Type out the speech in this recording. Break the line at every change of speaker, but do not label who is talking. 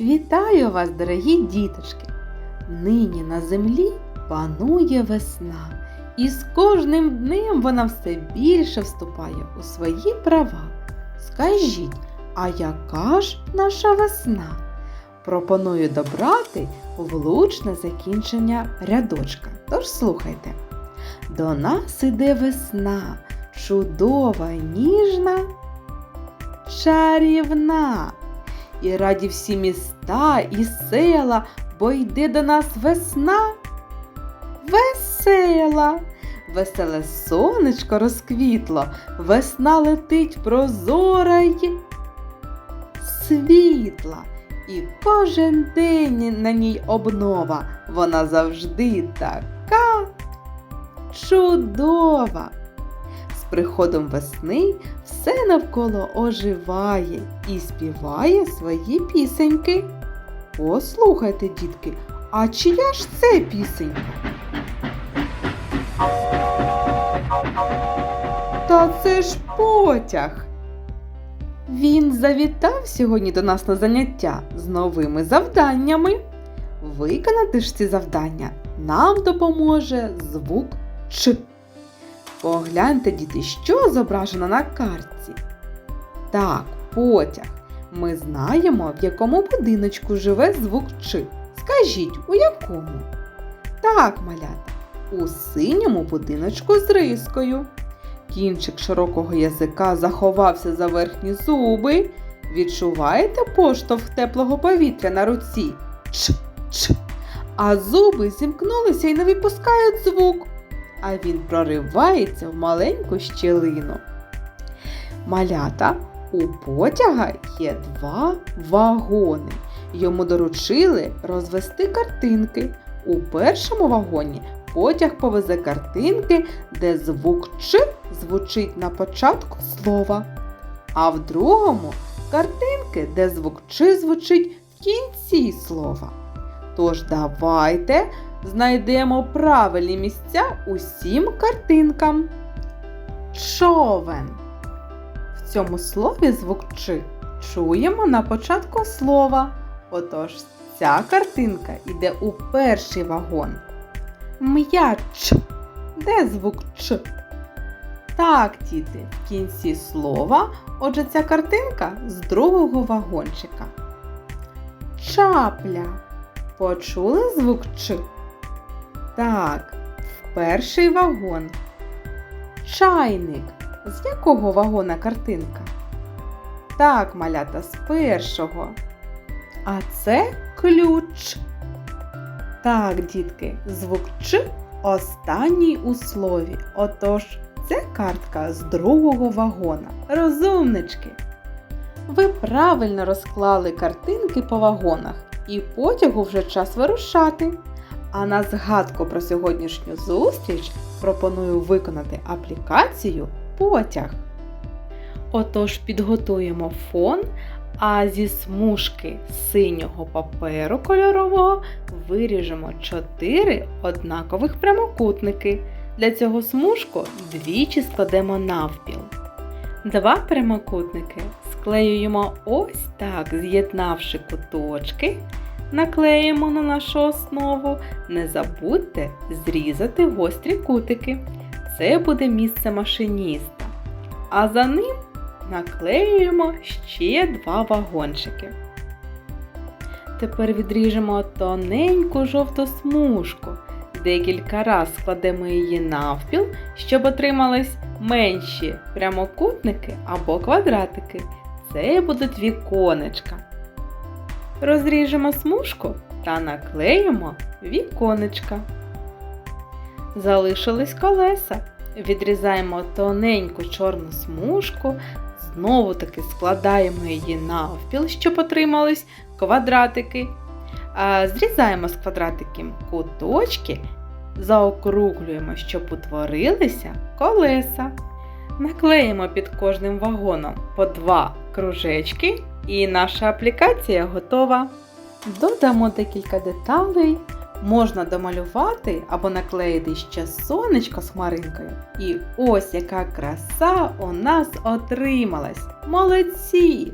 Вітаю вас, дорогі діточки! Нині на землі панує весна, і з кожним днем вона все більше вступає у свої права. Скажіть, а яка ж наша весна? Пропоную добрати влучне закінчення рядочка. Тож слухайте. До нас іде весна, чудова, ніжна, чарівна. І раді всі міста і села, бо йде до нас весна весела. Веселе сонечко розквітло, весна летить прозора й світла. І кожен день на ній обнова, вона завжди така чудова. Приходом весни все навколо оживає і співає свої пісеньки. Послухайте, дітки, а чия ж це пісенька? Та це ж потяг. Він завітав сьогодні до нас на заняття з новими завданнями. Виконати ж ці завдання нам допоможе звук Ч. Погляньте, діти, що зображено на картці. Так, потяг. Ми знаємо, в якому будиночку живе звук Ч. Скажіть, у якому? Так, малята, у синьому будиночку з рискою. Кінчик широкого язика заховався за верхні зуби. Відчуваєте поштовх теплого повітря на руці? Ч, ч. А зуби зімкнулися і не випускають звук а він проривається в маленьку щілину. Малята у потяга є два вагони. Йому доручили розвести картинки. У першому вагоні потяг повезе картинки, де звук Ч звучить на початку слова. А в другому картинки, де звук Ч звучить в кінці слова. Тож давайте знайдемо правильні місця усім картинкам. Човен. В цьому слові звук Ч чуємо на початку слова. Отож, ця картинка йде у перший вагон. М'яч. Де звук Ч? Так, діти, в кінці слова, отже, ця картинка з другого вагончика. Чапля. Почули звук Ч? Так, перший вагон. Чайник. З якого вагона картинка? Так, малята, з першого. А це ключ. Так, дітки, звук Ч останній у слові. Отож, це картка з другого вагона. Розумнички. Ви правильно розклали картинки по вагонах, і потягу вже час вирушати. А на згадку про сьогоднішню зустріч пропоную виконати аплікацію потяг. Отож, підготуємо фон, а зі смужки синього паперу кольорового виріжемо 4 однакових прямокутники. Для цього смужку двічі складемо навпіл. Два прямокутники склеюємо ось так, з'єднавши куточки наклеїмо на нашу основу. Не забудьте зрізати гострі кутики. Це буде місце машиніста. А за ним наклеюємо ще два вагончики. Тепер відріжемо тоненьку жовту смужку. Декілька раз складемо її навпіл, щоб отримались менші прямокутники або квадратики. Це будуть віконечка. Розріжемо смужку та наклеїмо віконечка. Залишились колеса. Відрізаємо тоненьку чорну смужку, знову таки складаємо її навпіл, щоб отримались квадратики. Зрізаємо з квадратиків куточки, заокруглюємо, щоб утворилися колеса. Наклеїмо під кожним вагоном по два кружечки і наша аплікація готова. Додамо декілька деталей. Можна домалювати або наклеїти ще сонечко з хмаринкою. І ось яка краса у нас отрималась. Молодці!